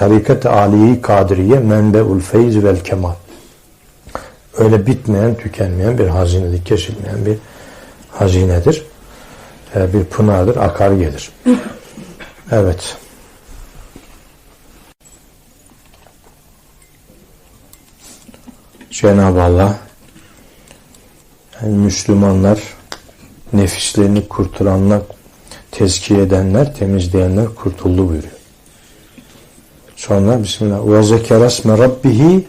tarikat-ı aliyi kadiriye menbeul feyz vel kemal. Öyle bitmeyen, tükenmeyen bir hazinedir, kesilmeyen bir hazinedir. Ee, bir pınardır, akar gelir. Evet. Cenab-ı Allah yani Müslümanlar nefislerini kurturanlar, tezkiye edenler, temizleyenler kurtuldu buyuruyor. Sonra Bismillah. Ve zekeresme rabbihi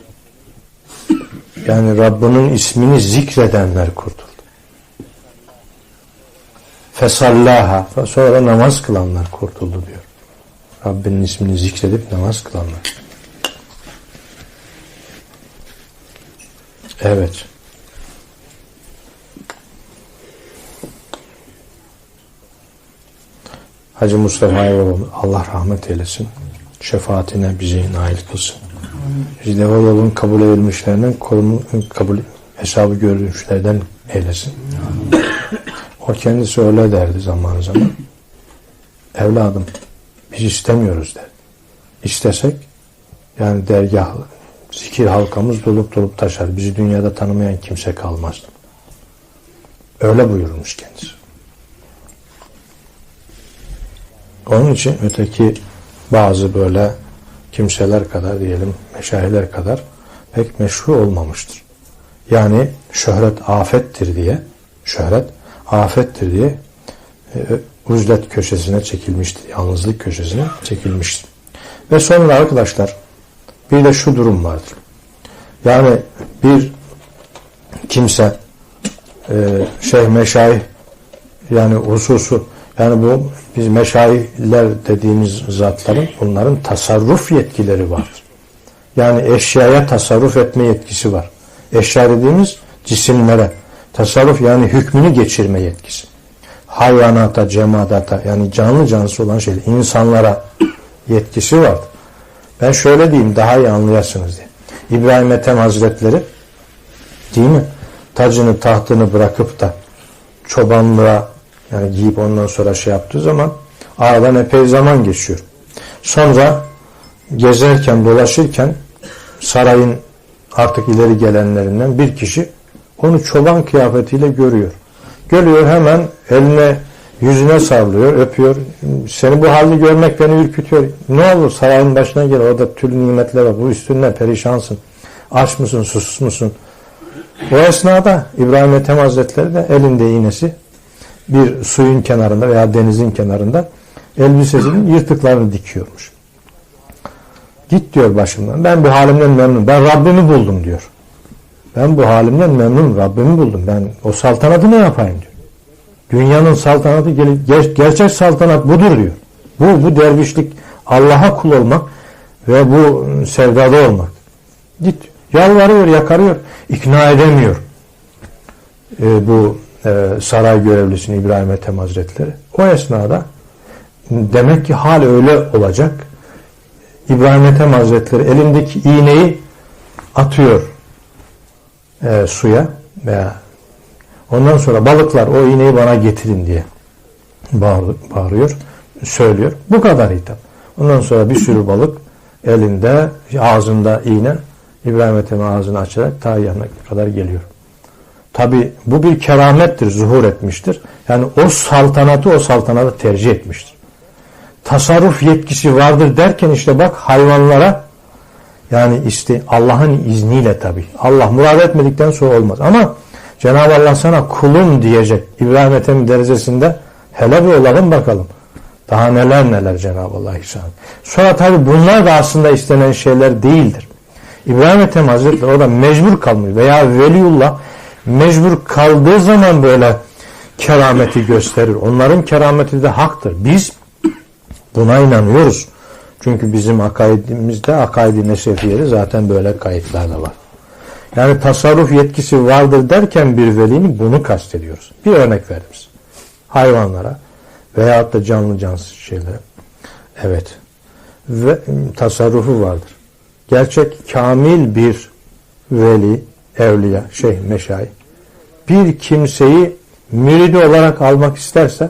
yani Rabbinin ismini zikredenler kurtuldu. Fesallaha sonra namaz kılanlar kurtuldu diyor. Rabbinin ismini zikredip namaz kılanlar. Evet. Hacı Mustafa'ya Allah rahmet eylesin. Şefaatine bizi nail kılsın. O yolun kabul edilmişlerinden korumu, kabul hesabı görülmüşlerden eylesin. O kendisi öyle derdi zaman zaman. Evladım biz istemiyoruz der. İstesek yani dergah zikir halkamız dolup dolup taşar. Bizi dünyada tanımayan kimse kalmazdı. Öyle buyurmuş kendisi. Onun için öteki bazı böyle kimseler kadar diyelim meşayihler kadar pek meşru olmamıştır. Yani şöhret afettir diye şöhret afettir diye e, uzlet köşesine çekilmiştir. Yalnızlık köşesine çekilmiştir. Ve sonra arkadaşlar bir de şu durum vardır. Yani bir kimse e, şeyh meşayih yani hususu yani bu biz meşayihler dediğimiz zatların bunların tasarruf yetkileri var. Yani eşyaya tasarruf etme yetkisi var. Eşya dediğimiz cisimlere tasarruf yani hükmünü geçirme yetkisi. Hayvanata, cemadata yani canlı canlısı olan şeyler, insanlara yetkisi var. Ben şöyle diyeyim daha iyi anlayasınız diye. İbrahim Ethem Hazretleri değil mi? Tacını tahtını bırakıp da çobanlığa yani giyip ondan sonra şey yaptığı zaman aradan epey zaman geçiyor. Sonra gezerken dolaşırken sarayın artık ileri gelenlerinden bir kişi onu çoban kıyafetiyle görüyor. Görüyor hemen eline yüzüne sarılıyor, öpüyor. Seni bu halde görmek beni ürkütüyor. Ne olur sarayın başına gel orada tül nimetler var. Bu üstünde perişansın. Aç mısın, susuz musun? O esnada İbrahim Ethem Hazretleri de elinde iğnesi bir suyun kenarında veya denizin kenarında elbisesinin yırtıklarını dikiyormuş. Git diyor başımdan. Ben bu halimden memnunum. Ben Rabbimi buldum diyor. Ben bu halimden memnunum. Rabbimi buldum. Ben o saltanatı ne yapayım diyor. Dünyanın saltanatı ger gerçek saltanat budur diyor. Bu bu dervişlik Allah'a kul olmak ve bu sevdada olmak. Git yalvarıyor, yakarıyor, ikna edemiyor. E, bu e, saray görevlisini İbrahim Ethem Hazretleri. O esnada demek ki hal öyle olacak. İbrahim Ethem Hazretleri elindeki iğneyi atıyor e, suya veya ondan sonra balıklar o iğneyi bana getirin diye bağır, bağırıyor, söylüyor. Bu kadar hitap. Ondan sonra bir sürü balık elinde, ağzında iğne İbrahim Ethem'in ağzını açarak ta yanına kadar geliyor. Tabi bu bir keramettir, zuhur etmiştir. Yani o saltanatı o saltanatı tercih etmiştir. Tasarruf yetkisi vardır derken işte bak hayvanlara yani işte Allah'ın izniyle tabi. Allah murad etmedikten sonra olmaz. Ama Cenab-ı Allah sana kulum diyecek. İbrahim Ethem derecesinde hele bir olalım bakalım. Daha neler neler Cenab-ı Allah ihsan. Sonra tabi bunlar da aslında istenen şeyler değildir. İbrahim Ethem Hazretleri orada mecbur kalmış veya Veliullah mecbur kaldığı zaman böyle kerameti gösterir. Onların kerameti de haktır. Biz buna inanıyoruz. Çünkü bizim akaidimizde akaidi neşefiyeli zaten böyle kayıtlar da var. Yani tasarruf yetkisi vardır derken bir velinin bunu kastediyoruz. Bir örnek veririz. Hayvanlara veyahut da canlı cansız şeylere. Evet. Ve tasarrufu vardır. Gerçek kamil bir veli evliya, şeyh, meşayi bir kimseyi müridi olarak almak isterse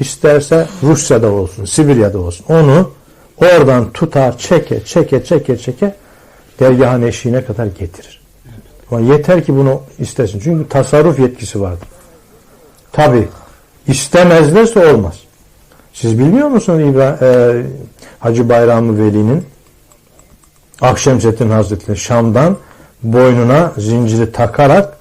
isterse Rusya'da olsun, Sibirya'da olsun onu Oradan tutar, çeke, çeke, çeke, çeke dergahın eşiğine kadar getirir. Ama yeter ki bunu istesin. Çünkü tasarruf yetkisi vardır. Tabi istemezlerse olmaz. Siz bilmiyor musunuz İbra e, Hacı Bayramı Veli'nin Akşemseddin Hazretleri Şam'dan boynuna zinciri takarak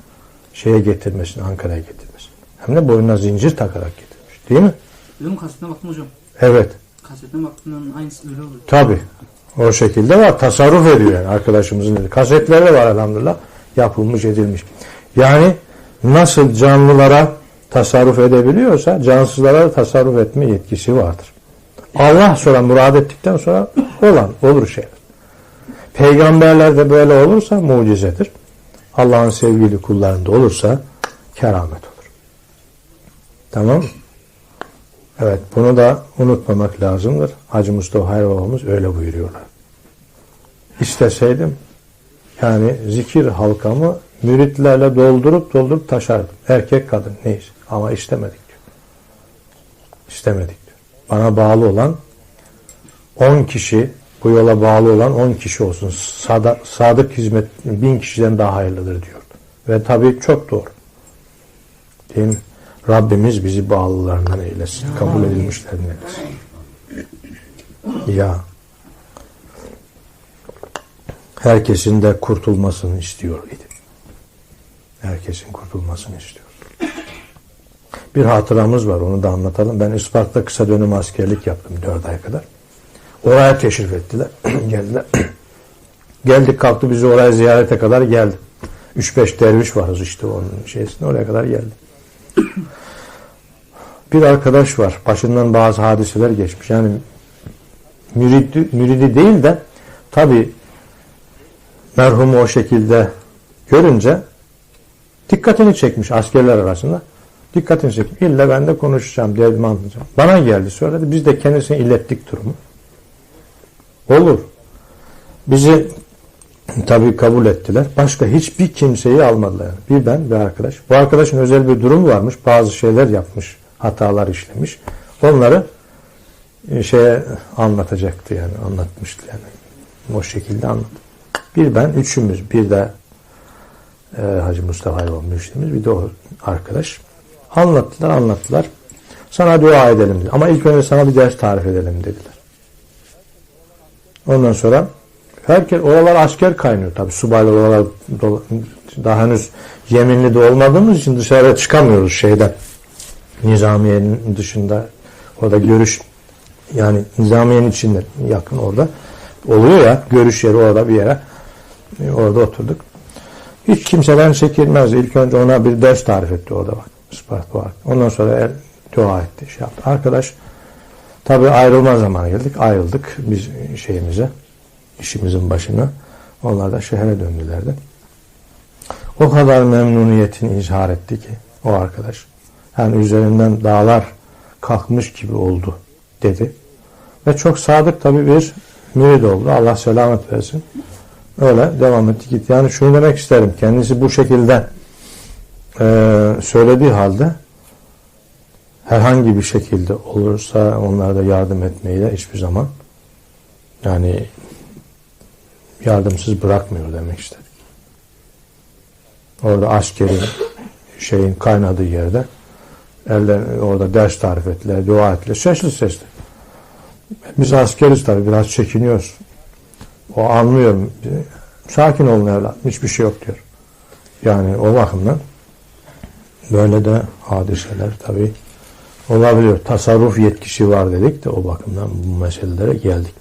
şeye getirmesini, Ankara'ya getirmesini. Hem de boynuna zincir takarak getirmiş. Değil mi? Benim kasetine baktım hocam. Evet. Kasetine baktığımın aynısı öyle oluyor. Tabi. O şekilde var. Tasarruf ediyor yani arkadaşımızın dedi. Kasetleri var elhamdülillah. Yapılmış edilmiş. Yani nasıl canlılara tasarruf edebiliyorsa cansızlara da tasarruf etme yetkisi vardır. Allah sonra murad ettikten sonra olan olur şeyler. Peygamberler de böyle olursa mucizedir. Allah'ın sevgili kullarında olursa keramet olur. Tamam? Evet bunu da unutmamak lazımdır. Hacı Mustafa Hayır babamız öyle buyuruyorlar. İsteseydim yani zikir halkamı müritlerle doldurup doldurup taşardım. Erkek kadın neyse ama istemedik diyor. İstemedik diyor. Bana bağlı olan 10 kişi bu yola bağlı olan 10 kişi olsun. Sada, sadık hizmet bin kişiden daha hayırlıdır diyordu. Ve tabii çok doğru. Değil mi? Rabbimiz bizi bağlılarından eylesin. Kabul edilmişlerden eylesin. Ya herkesin de kurtulmasını istiyor idi. Herkesin kurtulmasını istiyor. Bir hatıramız var onu da anlatalım. Ben Isparta kısa dönem askerlik yaptım 4 ay kadar. Oraya teşrif ettiler. Geldiler. Geldik kalktı bizi oraya ziyarete kadar geldi. 3-5 derviş varız işte onun şeysinde oraya kadar geldi. Bir arkadaş var. Başından bazı hadiseler geçmiş. Yani müridi, müridi değil de tabi merhumu o şekilde görünce dikkatini çekmiş askerler arasında. Dikkatini çekmiş. İlla ben de konuşacağım, derdimi anlatacağım. Bana geldi söyledi. Biz de kendisine ilettik durumu. Olur. Bizi tabii kabul ettiler. Başka hiçbir kimseyi almadılar. Bir ben bir arkadaş. Bu arkadaşın özel bir durumu varmış. Bazı şeyler yapmış. Hatalar işlemiş. Onları e, şeye anlatacaktı yani. Anlatmıştı yani. O şekilde anlat. Bir ben, üçümüz. Bir de e, Hacı Mustafa Ayvan müşterimiz. Bir de o arkadaş. Anlattılar, anlattılar. Sana dua edelim dedi. Ama ilk önce sana bir ders tarif edelim dediler. Ondan sonra herkes oralar asker kaynıyor tabi subaylar oralar daha henüz yeminli de olmadığımız için dışarıya çıkamıyoruz şeyden nizamiyenin dışında orada görüş yani nizamiyenin içinde yakın orada oluyor ya görüş yeri orada bir yere orada oturduk. Hiç kimseden çekilmez. İlk önce ona bir ders tarif etti orada bak. Isparta var. Ondan sonra el, dua etti. Şey yaptı. Arkadaş tabi ayrılma zamanı geldik. Ayrıldık biz şeyimize işimizin başına. Onlar da şehre döndüler de. O kadar memnuniyetini izhar etti ki o arkadaş. Yani üzerinden dağlar kalkmış gibi oldu dedi. Ve çok sadık tabi bir mürid oldu. Allah selamet versin. Öyle devam etti gitti. Yani şunu demek isterim. Kendisi bu şekilde e, söylediği halde herhangi bir şekilde olursa onlara da yardım etmeyi de hiçbir zaman yani yardımsız bırakmıyor demek istedik. Orada askerin şeyin kaynadığı yerde eller orada ders tarif ettiler, dua ettiler. Sesli sesli. Biz askeriz tabi biraz çekiniyoruz. O anlıyor. Sakin olun evlat. Hiçbir şey yok diyor. Yani o bakımdan böyle de hadiseler tabi olabiliyor. Tasarruf yetkisi var dedik de o bakımdan bu meselelere geldik.